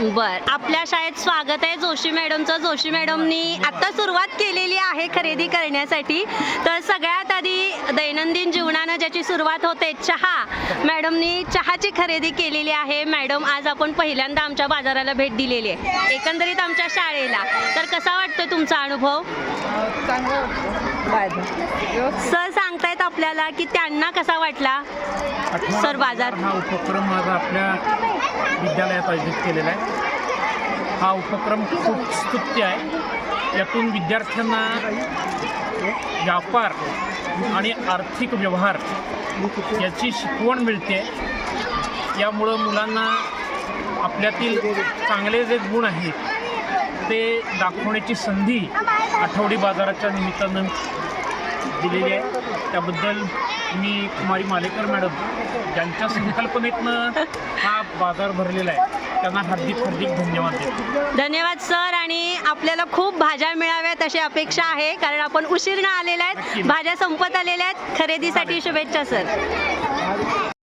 बर. आपल्या शाळेत स्वागत आहे जोशी मॅडमचं. जोशी मॅडमनी आता सुरुवात केलेली आहे खरेदी करण्यासाठी. तर सगळ्यात आधी दैनंदिन जीवनानं ज्याची सुरुवात होते चहा. मॅडमनी चहाची खरेदी केलेली आहे. मॅडम आज आपण पहिल्यांदा आमच्या बाजाराला भेट दिलेली आहे. एकंदरीत आमच्या शाळेला. तर कसा वाटतोय तुमचा अनुभव? सर सांगतायत आपल्याला की त्यांना कसा वाटला सर बाजार? हा उपक्रम माझा आपल्या विद्यालयात आयोजित केलेला आहे. हा उपक्रम खूप स्तुत्य आहे. यातून विद्यार्थ्यांना व्यापार आणि आर्थिक व्यवहार याची शिकवण मिळते. यामुळं मुलांना आपल्यातील चांगले जे गुण आहेत ते दाखवण्याची संधी आठवडी बाजाराच्या निमित्तानं दिलेली आहे. त्याबद्दल मी कुमारी मालेकर मॅडम ज्यांच्या संकल्पनेतनं हा बाजार भरलेला आहे त्यांना हार्दिक हार्दिक धन्यवाद देतो. धन्यवाद सर आणि आपल्याला खूप भाज्या मिळाव्यात अशी अपेक्षा आहे कारण आपण उशीरनं आलेल्या आहेत. भाज्या संपत आलेल्या आहेत. खरेदीसाठी शुभेच्छा सर.